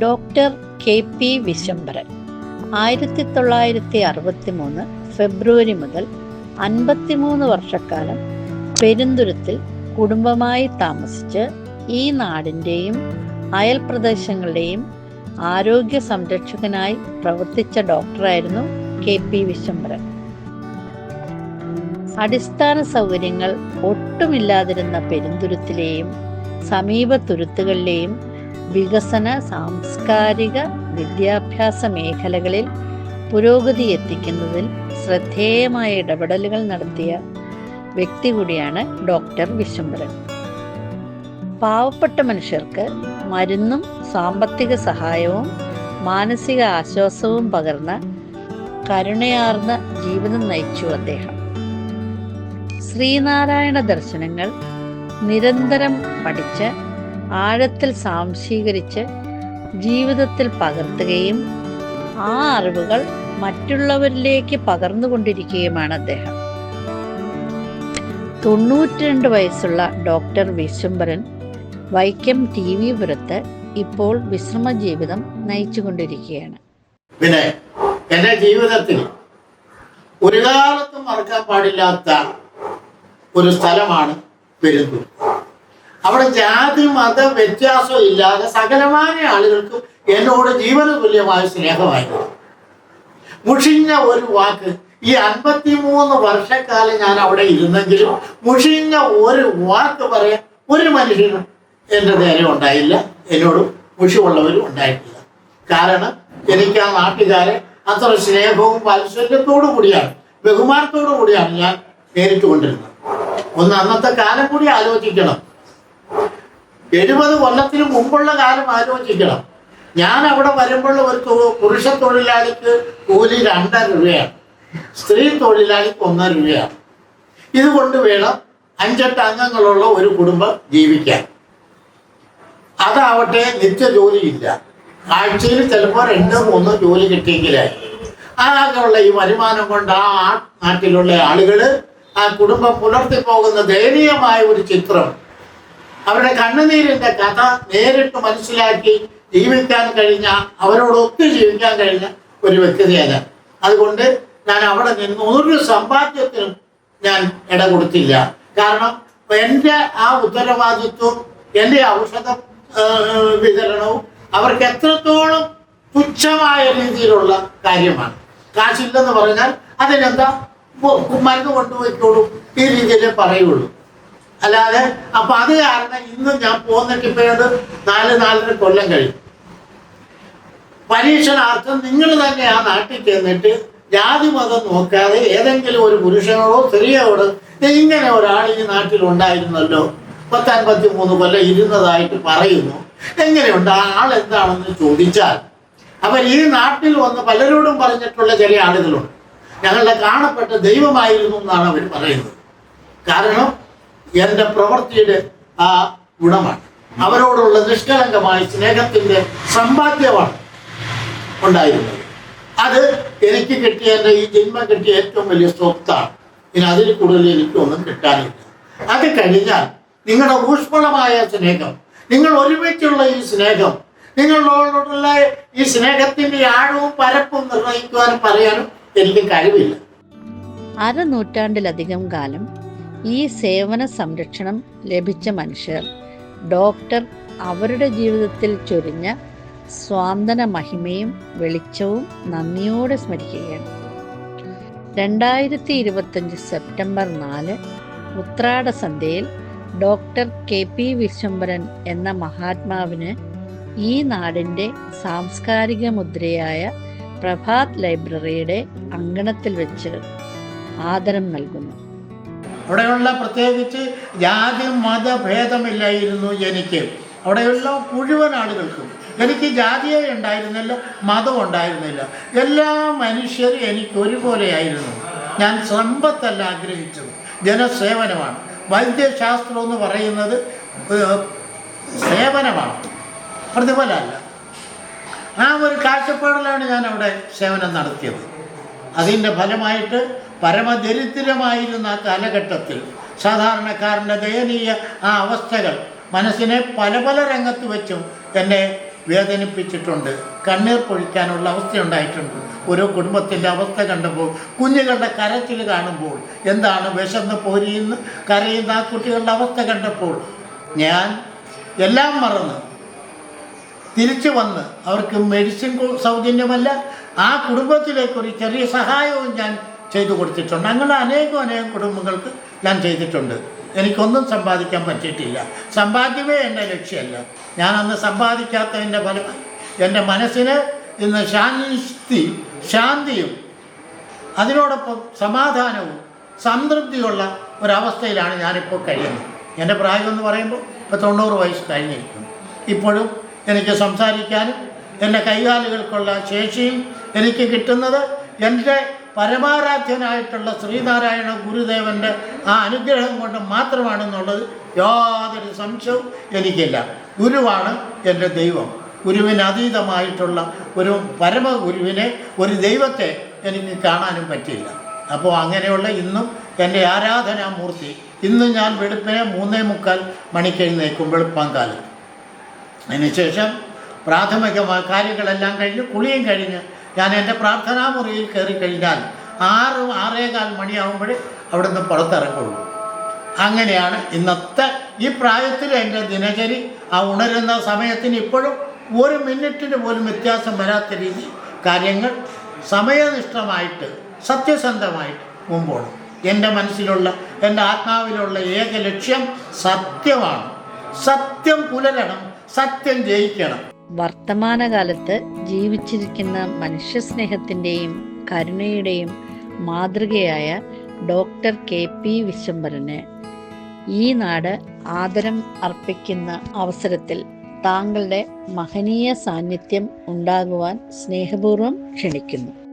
Doctor K P Vishambharan. ആയിരത്തി തൊള്ളായിരത്തി അറുപത്തി മൂന്ന് ഫെബ്രുവരി മുതൽ അൻപത്തിമൂന്ന് വർഷക്കാലം പെരുന്തുരത്തിൽ കുടുംബമായി താമസിച്ച് ഈ നാടിന്റെയും അയൽ പ്രദേശങ്ങളുടെയും ആരോഗ്യ സംരക്ഷകനായി പ്രവർത്തിച്ച ഡോക്ടറായിരുന്നു കെ പി വിശംബരൻ. അടിസ്ഥാന സൗകര്യങ്ങൾ ഒട്ടുമില്ലാതിരുന്ന പെരുന്തുരുത്തിലെയും സമീപ തുരുത്തുകളിലെയും വികസന സാംസ്കാരിക വിദ്യാഭ്യാസ മേഖലകളിൽ പുരോഗതി എത്തിക്കുന്നതിൽ ശ്രദ്ധേയമായ ഇടപെടലുകൾ നടത്തിയ വ്യക്തി കൂടിയാണ് ഡോക്ടർ വിശ്വംഭരൻ. പാവപ്പെട്ട മനുഷ്യർക്ക് മരുന്നും സാമ്പത്തിക സഹായവും മാനസിക ആശ്വാസവും പകർന്ന കരുണയാർന്ന ജീവിതം നയിച്ചു അദ്ദേഹം. ശ്രീനാരായണ ദർശനങ്ങൾ നിരന്തരം പഠിച്ച് ആഴത്തിൽ സാംശീകരിച്ച് ജീവിതത്തിൽ പകർത്തുകയും ആ അറിവുകൾ മറ്റുള്ളവരിലേക്ക് പകർന്നുകൊണ്ടിരിക്കുകയുമാണ് അദ്ദേഹം. തൊണ്ണൂറ്റിരണ്ട് വയസ്സുള്ള doctor Vishwambharan Vaikom T V പുരത്ത് ഇപ്പോൾ വിശ്രമ ജീവിതം നയിച്ചുകൊണ്ടിരിക്കുകയാണ്. പിന്നെ എന്റെ ജീവിതത്തിൽ ഒരു കാലത്തും മറക്കാൻ പാടില്ലാത്ത ഒരു സ്ഥലമാണ് പെരുന്തൂർ. അവിടെ ജാതി മത വ്യത്യാസം ഇല്ലാതെ സകലമായ ആളുകൾക്കും എന്നോട് ജീവന തുല്യമായ സ്നേഹമായിരുന്നു മുഷിഞ്ഞ ഒരു വാക്ക് ഈ അൻപത്തിമൂന്ന് വർഷക്കാലം ഞാൻ അവിടെ ഇരുന്നെങ്കിലും മുഷിഞ്ഞ ഒരു വാക്ക് പറയാൻ ഒരു മനുഷ്യനും എന്റെ നേരെ ഉണ്ടായില്ല. എന്നോട് മുഷിവുള്ളവരും ഉണ്ടായിട്ടില്ല. കാരണം എനിക്ക് ആ നാട്ടുകാരെ അത്ര സ്നേഹവും വാത്സല്യത്തോടു കൂടിയാണ് ബഹുമാനത്തോടു കൂടിയാണ് ഞാൻ നേരിട്ടുകൊണ്ടിരുന്നത്. ഒന്ന് അന്നത്തെ കാലം കൂടി ആലോചിക്കണം. എഴുപത് കൊല്ലത്തിന് മുമ്പുള്ള കാലം ആലോചിക്കണം. ഞാൻ അവിടെ വരുമ്പോൾ ഒരു പുരുഷ തൊഴിലാളിക്ക് കൂലി രണ്ടര രൂപയാണ്. സ്ത്രീ തൊഴിലാളിക്ക് ഒന്നര രൂപയാണ്. ഇതുകൊണ്ട് വേണം അഞ്ചെട്ട് അംഗങ്ങളുള്ള ഒരു കുടുംബം ജീവിക്കാൻ. അതാവട്ടെ നിത്യ ജോലിയില്ല. ആഴ്ചയിൽ ചിലപ്പോൾ രണ്ടോ മൂന്നോ ജോലി കിട്ടിയെങ്കിലായി. ആകെയുള്ള ഈ വരുമാനം കൊണ്ട് ആ- നാട്ടിലുള്ള ആളുകൾ ആ കുടുംബം പുലർത്തി പോകുന്ന ദയനീയമായ ഒരു ചിത്രം അവരുടെ കണ്ണുനീരിന്റെ കഥ നേരിട്ട് മനസ്സിലാക്കി ജീവിക്കാൻ കഴിഞ്ഞ അവരോട് ഒത്തു ജീവിക്കാൻ കഴിഞ്ഞ ഒരു വ്യക്തിയാണ് അതുകൊണ്ട് ഞാൻ അവിടെ നിന്ന് ഒരു സമ്പാദ്യത്തിനും ഞാൻ ഇട കൊടുത്തില്ല കാരണം എന്റെ ആ ഉത്തരവാദിത്വം എന്റെ ഔഷധ വിതരണവും അവർക്ക് എത്രത്തോളം തുച്ഛമായ രീതിയിലുള്ള കാര്യമാണ്. കാശില്ലെന്ന് പറഞ്ഞാൽ അതിനെന്താ? മരുന്ന് കൊണ്ടുപോയിക്കോളും ഈ രീതിയിലേ പറയുള്ളൂ. അല്ലാതെ അപ്പൊ അത് കാരണം ഇന്ന് ഞാൻ പോകുന്ന ഇപ്പൊ ഏത് നാല് നാലര കൊല്ലം കഴിഞ്ഞു. പരീക്ഷണാർത്ഥം നിങ്ങൾ തന്നെ ആ നാട്ടിൽ ചെന്നിട്ട് ജാതി മതം നോക്കാതെ ഏതെങ്കിലും ഒരു പുരുഷനോടോ സ്ത്രീയോട് ഇങ്ങനെ ഒരാൾ ഈ നാട്ടിൽ ഉണ്ടായിരുന്നല്ലോ പത്തൻപത്തി മൂന്ന് കൊല്ലം ഇരുന്നതായിട്ട് പറയുന്നു. എങ്ങനെയുണ്ട്? ആ ആൾ എന്താണെന്ന് ചോദിച്ചാൽ അവർ ഈ നാട്ടിൽ വന്ന് പലരോടും പറഞ്ഞിട്ടുള്ള ചില ആളുകളുണ്ട്. ഞങ്ങളുടെ കാണപ്പെട്ട ദൈവമായിരുന്നു എന്നാണ് അവർ പറയുന്നത്. കാരണം എന്റെ പ്രവൃത്തിയുടെ ആ ഗുണമാണ്. അവരോടുള്ള നിഷ്കളങ്കമായ സ്നേഹത്തിന്റെ സമ്പാദ്യമാണ് ഉണ്ടായിരുന്നത്. അത് എനിക്ക് കിട്ടിയ എന്റെ ഈ ജന്മം കിട്ടിയ ഏറ്റവും വലിയ സ്വത്താണ്. ഇനി അതിൽ കൂടുതൽ എനിക്കൊന്നും കിട്ടാനില്ല. അത് കഴിഞ്ഞാൽ നിങ്ങളുടെ ഊഷ്മളമായ സ്നേഹം നിങ്ങൾ ഒരുമിച്ചുള്ള ഈ സ്നേഹം നിങ്ങളോടുള്ള ഈ സ്നേഹത്തിന്റെ ആഴവും പരപ്പും നിർണയിക്കുവാനും പറയാനും എനിക്ക് കഴിവില്ല. അരനൂറ്റാണ്ടിലധികം കാലം ഈ സേവന സംരക്ഷണം ലഭിച്ച മനുഷ്യർ ഡോക്ടർ അവരുടെ ജീവിതത്തിൽ ചൊരിഞ്ഞ സ്വാന്തന മഹിമയും വെളിച്ചവും നന്ദിയോടെ സ്മരിക്കുകയാണ്. രണ്ടായിരത്തി ഇരുപത്തഞ്ച് സെപ്റ്റംബർ നാല് ഉത്രാട സന്ധ്യയിൽ ഡോക്ടർ കെ പി വിശ്വംബരൻ എന്ന മഹാത്മാവിന് ഈ നാടിന്റെ സാംസ്കാരിക മുദ്രയായ പ്രഭാത് ലൈബ്രറിയുടെ അങ്കണത്തിൽ വെച്ച് ആദരം നൽകുന്നു. അവിടെയുള്ള പ്രത്യേകിച്ച് ജാതി മതഭേദമില്ലായിരുന്നു എനിക്ക്. അവിടെയുള്ള മുഴുവൻ ആളുകൾക്കും എനിക്ക് ജാതിയെ ഉണ്ടായിരുന്നില്ല മതം ഉണ്ടായിരുന്നില്ല. എല്ലാ മനുഷ്യരും എനിക്ക് ഒരുപോലെയായിരുന്നു ഞാൻ സമ്പത്തല്ല ആഗ്രഹിച്ചത്. ജനസേവനമാണ്. വൈദ്യശാസ്ത്രം എന്ന് പറയുന്നത് സേവനമാണ്. പ്രതിഫലമല്ല. ആ ഒരു കാഴ്ചപ്പാടിലാണ് ഞാൻ അവിടെ സേവനം നടത്തിയത്. അതിന്റെ ഫലമായിട്ട് പരമദരിദ്രമായിരുന്ന ആ കാലഘട്ടത്തിൽ സാധാരണക്കാരന്റെ ദയനീയ ആ അവസ്ഥകൾ മനസ്സിനെ പല പല രംഗത്ത് വെച്ചും എന്നെ വേദനിപ്പിച്ചിട്ടുണ്ട്. കണ്ണീർ പൊഴിക്കാനുള്ള അവസ്ഥയുണ്ടായിട്ടുണ്ട്. ഓരോ കുടുംബത്തിന്റെ അവസ്ഥ കണ്ടപ്പോൾ കുഞ്ഞുങ്ങളുടെ കരച്ചിൽ കാണുമ്പോൾ എന്താണ് വിശന്ന് പോരിയുന്ന കരയുന്ന ആ കുട്ടികളുടെ അവസ്ഥ കണ്ടപ്പോൾ ഞാൻ എല്ലാം മറന്ന് തിരിച്ചു വന്ന് അവർക്ക് മെഡിസിൻ സൗജന്യമല്ല ആ കുടുംബത്തിലേക്കൊരു ചെറിയ സഹായവും ഞാൻ ചെയ്തു കൊടുത്തിട്ടുണ്ട്. അങ്ങനെ അനേകം അനേകം കുടുംബങ്ങൾക്ക് ഞാൻ ചെയ്തിട്ടുണ്ട്. എനിക്കൊന്നും സമ്പാദിക്കാൻ പറ്റിയിട്ടില്ല. സമ്പാദ്യമേ എന്റെ ലക്ഷ്യമല്ല. ഞാൻ അന്ന് സമ്പാദിക്കാത്തതിന്റെ ഫലമായി എന്റെ മനസ്സിന് ഇന്ന് ശാന്തി ശാന്തിയും അതിനോടൊപ്പം സമാധാനവും സംതൃപ്തിയുള്ള ഒരവസ്ഥയിലാണ് ഞാനിപ്പോൾ കഴിയുന്നത്. എന്റെ പ്രായം എന്ന് പറയുമ്പോൾ ഇപ്പോൾ തൊണ്ണൂറ് വയസ്സ് കഴിഞ്ഞിരിക്കുന്നു. ഇപ്പോഴും എനിക്ക് സംസാരിക്കാനും എന്റെ കൈകാലുകൾക്കുള്ള ശേഷിയും എനിക്ക് കിട്ടുന്നത് എന്റെ പരമാരാധ്യനായിട്ടുള്ള ശ്രീനാരായണ ഗുരുദേവന്റെ ആ അനുഗ്രഹം കൊണ്ട് മാത്രമാണെന്നുള്ളത് യാതൊരു സംശയവും എനിക്കില്ല. ഗുരുവാണ് എന്റെ ദൈവം. ഗുരുവിന് അതീതമായിട്ടുള്ള ഒരു പരമഗുരുവിനെ ഒരു ദൈവത്തെ എനിക്ക് കാണാനും പറ്റില്ല അപ്പോൾ അങ്ങനെയുള്ള ഇന്നും എന്റെ ആരാധനാമൂർത്തി ഇന്ന് ഞാൻ വെളുപ്പിനെ മൂന്നേ മുക്കാൽ മണിക്ക് എഴുന്നേക്കും വെളുപ്പാങ്കാലം അതിനുശേഷം പ്രാഥമികമായ കാര്യങ്ങളെല്ലാം കഴിഞ്ഞ് കുളിയും കഴിഞ്ഞ് ഞാൻ എന്റെ പ്രാർത്ഥനാ മുറിയിൽ കയറി കഴിഞ്ഞാൽ ആറ് ആറേകാൽ അവിടെ നിന്ന് പുറത്തിറങ്ങുള്ളൂ. അങ്ങനെയാണ് ഇന്നത്തെ ഈ പ്രായത്തിൽ എന്റെ ദിനചരി. ആ ഉണരുന്ന സമയത്തിന് ഇപ്പോഴും ഒരു മിനിറ്റിന് പോലും വ്യത്യാസം വരാത്ത രീതി കാര്യങ്ങൾ സമയനിഷ്ഠമായിട്ട് സത്യസന്ധമായിട്ട് മുമ്പോണം എന്റെ മനസ്സിലുള്ള എന്റെ ആത്മാവിലുള്ള ഏക ലക്ഷ്യം സത്യമാണ്. സത്യം പുലരണം സത്യം ജയിക്കണം. വർത്തമാനകാലത്ത് ജീവിച്ചിരിക്കുന്ന മനുഷ്യസ്നേഹത്തിന്റെയും കരുണയുടെയും മാതൃകയായ ഡോക്ടർ കെ പി വിശ്വംഭരന് ഈ നാട് ആദരം അർപ്പിക്കുന്ന അവസരത്തിൽ താങ്കളുടെ മഹനീയ സാന്നിധ്യം ഉണ്ടാകുവാൻ സ്നേഹപൂർവം ക്ഷണിക്കുന്നു.